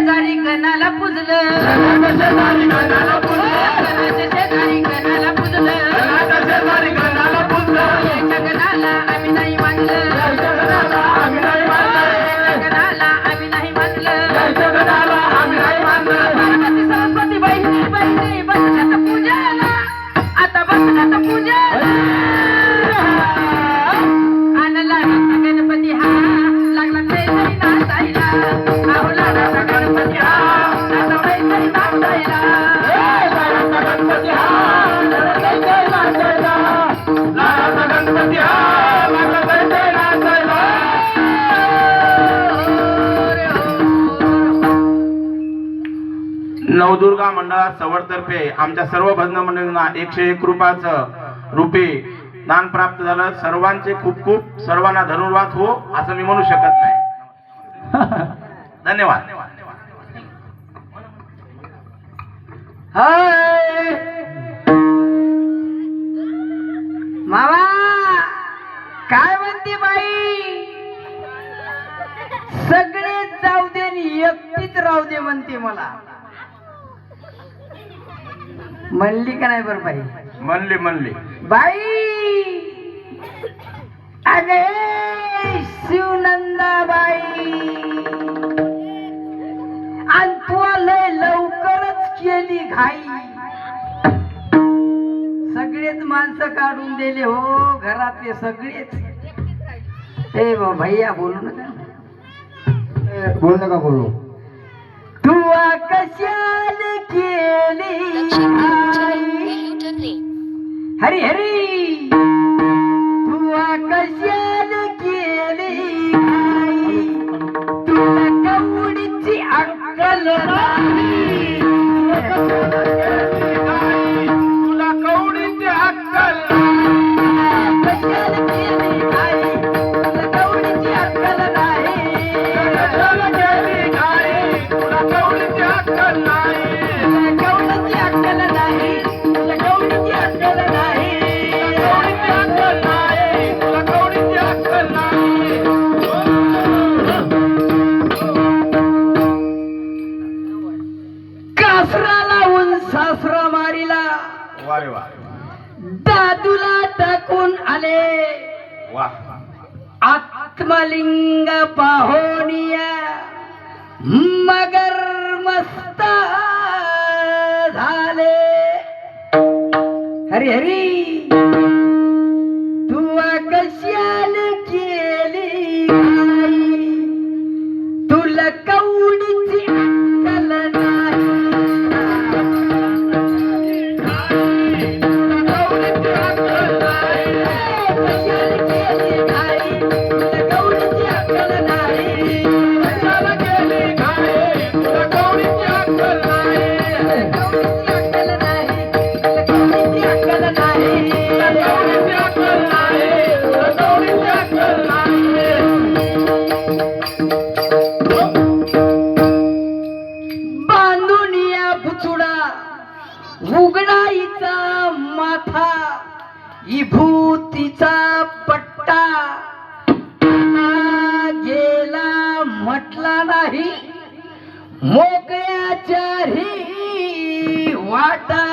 शेजारी गणाला पुजलं. शेजारी कणाला पुजलं. हो, शेजारी कणाला पुजलं. नवदुर्गा मंडळात सवडतर्फे आमच्या सर्व भजन मंडळींना एकशे एक रुपयाचं रुपये दान प्राप्त झालं. सर्वांचे खूप खूप सर्वांना धनुर्वाद हो असं मी म्हणू शकत नाही. धन्यवाद. मावा काय म्हणते बाई? सगळेच जाऊ दे आणि एकटीच राहू दे म्हणते मला. म्हणली का नाही बरं बाई? म्हणले म्हणले. बाई! अगे शिवनंदाबाई आणि तू लय लवकरच केली घाई. सगळेच माणसं काढून दिले हो घरातले सगळेच. ए बा भैया बोलू नका. बोल नका बोलू. तू कशाल केली? हरी हरी तू वा रे वा दादूला टाकून आले. वा. आत्मलिंग पाहोनिया. मगर मस्त झाले. हरी हरी. गाईचा माथा विभूतीचा पट्टा. गेला म्हटला नाही मोकळ्याच्या ही वाटा.